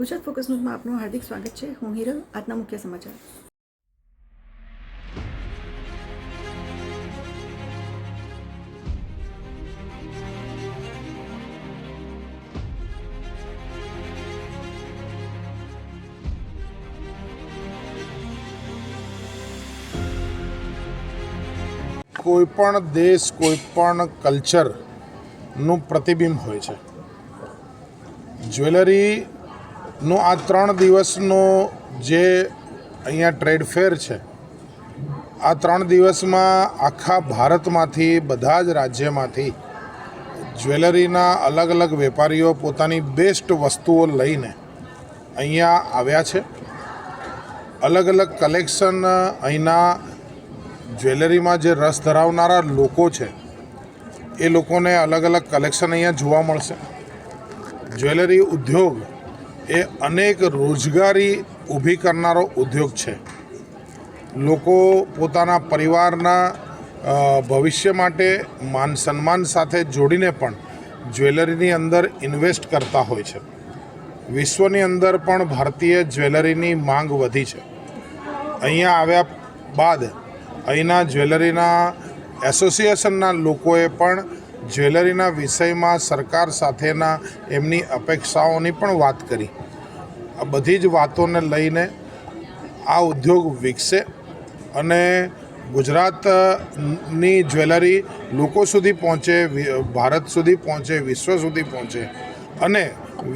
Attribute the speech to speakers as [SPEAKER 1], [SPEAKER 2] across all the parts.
[SPEAKER 1] Gujarat focus ન્યૂઝમાં આપનું હાર્દિક સ્વાગત છે. હું હિરલ, આજના મુખ્ય સમાચાર.
[SPEAKER 2] કોઈ પણ દેશ, કોઈ પણ કલ્ચરનું પ્રતિબિંબ હોય છે. જ્વેલરીનો આ ત્રણ દિવસનો જે અહીંયા ટ્રેડ ફેર છે, આ ત્રણ દિવસમાં આખા ભારતમાંથી, બધા જ રાજ્યમાંથી જ્વેલરીના અલગ અલગ વેપારીઓ પોતાની બેસ્ટ વસ્તુઓ લઈને અહીંયા આવ્યા છે. અલગ અલગ કલેક્શન અહીંના જ્વેલરીમાં જે રસ ધરાવનારા લોકો છે, એ લોકોને અલગ અલગ કલેક્શન અહીંયા જોવા મળશે. જ્વેલરી ઉદ્યોગ એ અનેક રોજગારી ઊભી કરનારો ઉદ્યોગ છે. લોકો પોતાના પરિવારના ભવિષ્ય માટે માન સન્માન સાથે જોડીને પણ જ્વેલરીની અંદર ઇન્વેસ્ટ કરતા હોય છે. વિશ્વની અંદર પણ ભારતીય જ્વેલરીની માંગ વધી છે. અહીંયા આવ્યા બાદ અહીંના જ્વેલરીના એસોસિએશનના લોકોએ પણ જ્વેલરીના વિષયમાં સરકાર સાથેના એમની અપેક્ષાઓની પણ વાત કરી. આ બધી જ વાતોને લઈને આ ઉદ્યોગ વિકસે અને ગુજરાતની જ્વેલરી લોકો સુધી પહોંચે ભારત સુધી પહોંચે, વિશ્વ સુધી પહોંચે અને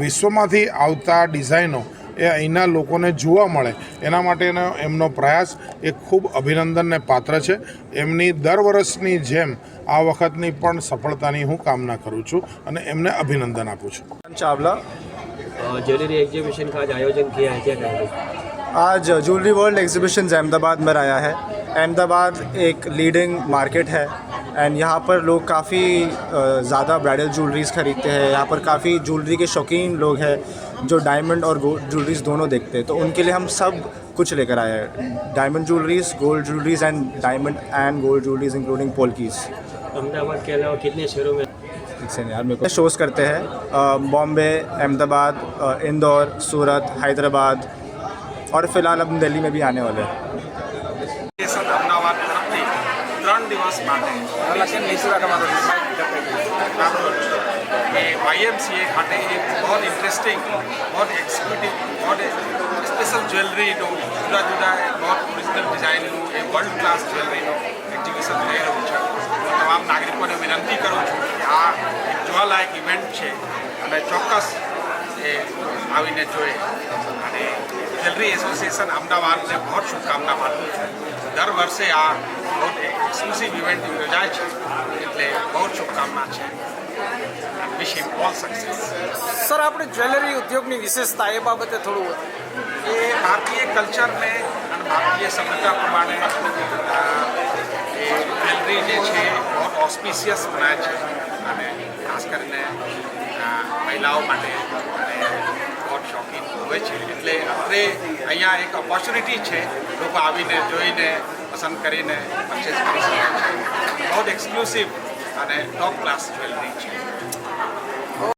[SPEAKER 2] વિશ્વમાંથી આવતા ડિઝાઇનો એ અહીંના લોકોને જોવા મળે એના માટેનો એમનો પ્રયાસ એ ખૂબ અભિનંદનને પાત્ર છે એમની દર વર્ષની જેમ આ વખતની પણ સફળતાની હું કામના કરું છું અને એમને અભિનંદન આપું છું
[SPEAKER 3] चावला
[SPEAKER 4] ज्वेलरी एग्जीबिशन का आज आयोजन किया है क्या कहेंगे
[SPEAKER 3] आज ज्वेलरी वर्ल्ड एग्जीबिशन अहमदाबाद में आया है अहमदाबाद एक लीडिंग मार्केट है एंड यहाँ पर लोग काफ़ी ज़्यादा ब्राइडल ज्वेलरीज खरीदते हैं। यहाँ पर काफ़ी ज्वेलरी के शौकीन लोग हैं जो डायमंड और गोल्ड ज्वेलरीज दोनों देखते हैं। तो उनके लिए हम सब कुछ लेकर आए हैं। Diamond jewelleries gold jewelleries and diamond and gold jewelleries including polkis
[SPEAKER 4] Ahmedabad के अलावा कितने शहरों में?
[SPEAKER 3] से यार मेरे को शोज़ करते हैं। बॉम्बे अहमदाबाद इंदौर सूरत हैदराबाद और फ़िलहाल अब दिल्ली में भी आने वाले हैं।
[SPEAKER 5] એ વાયએમસીએ ખાતે એક બહુ ઇન્ટરેસ્ટિંગ બહુ એક્ઝિક્યુટિવ બહુ સ્પેશિયલ જ્વેલરીનું જુદા જુદા બહુ ઓરિજિનલ ડિઝાઇનનું એ વર્લ્ડ ક્લાસ જ્વેલરીનું એક્ઝિબિશન થઈ રહ્યું છે હું તમામ નાગરિકોને વિનંતી કરું છું કે આ એક જોવાલાયક ઇવેન્ટ છે અને ચોક્કસ એ આવીને જોઈએ અને જ્વેલરી એસોસિએશન અમદાવાદને બહુ શુભકામના પાઠવું છું. દર વર્ષે આ બહુ એક્સક્લુસિવ ઇવેન્ટ યોજાય છે એટલે બહુ શુભકામના છે. Wish him all success
[SPEAKER 6] sir આપણે જ્વેલરી ઉદ્યોગની વિશેષતા એ બાબતે થોડું
[SPEAKER 5] એ ભારતીય કલ્ચરને અને ભારતીય સભ્યતા પ્રમાણે એ જ્વેલરી જે છે બહુ ઓસ્પિશિયસ બનાવે છે. અને ખાસ કરીને મહિલાઓ માટે અને શોખીન હોય છે. એટલે આપણે અહીંયા એક ઓપોર્ચ્યુનિટી છે લોકો આવીને જોઈને પસંદ કરીને પરચેસ કરી શકે છે. બહુ એક્સક્લુસિવ અને ટોપ ક્લાસ જ્વેલરી છે.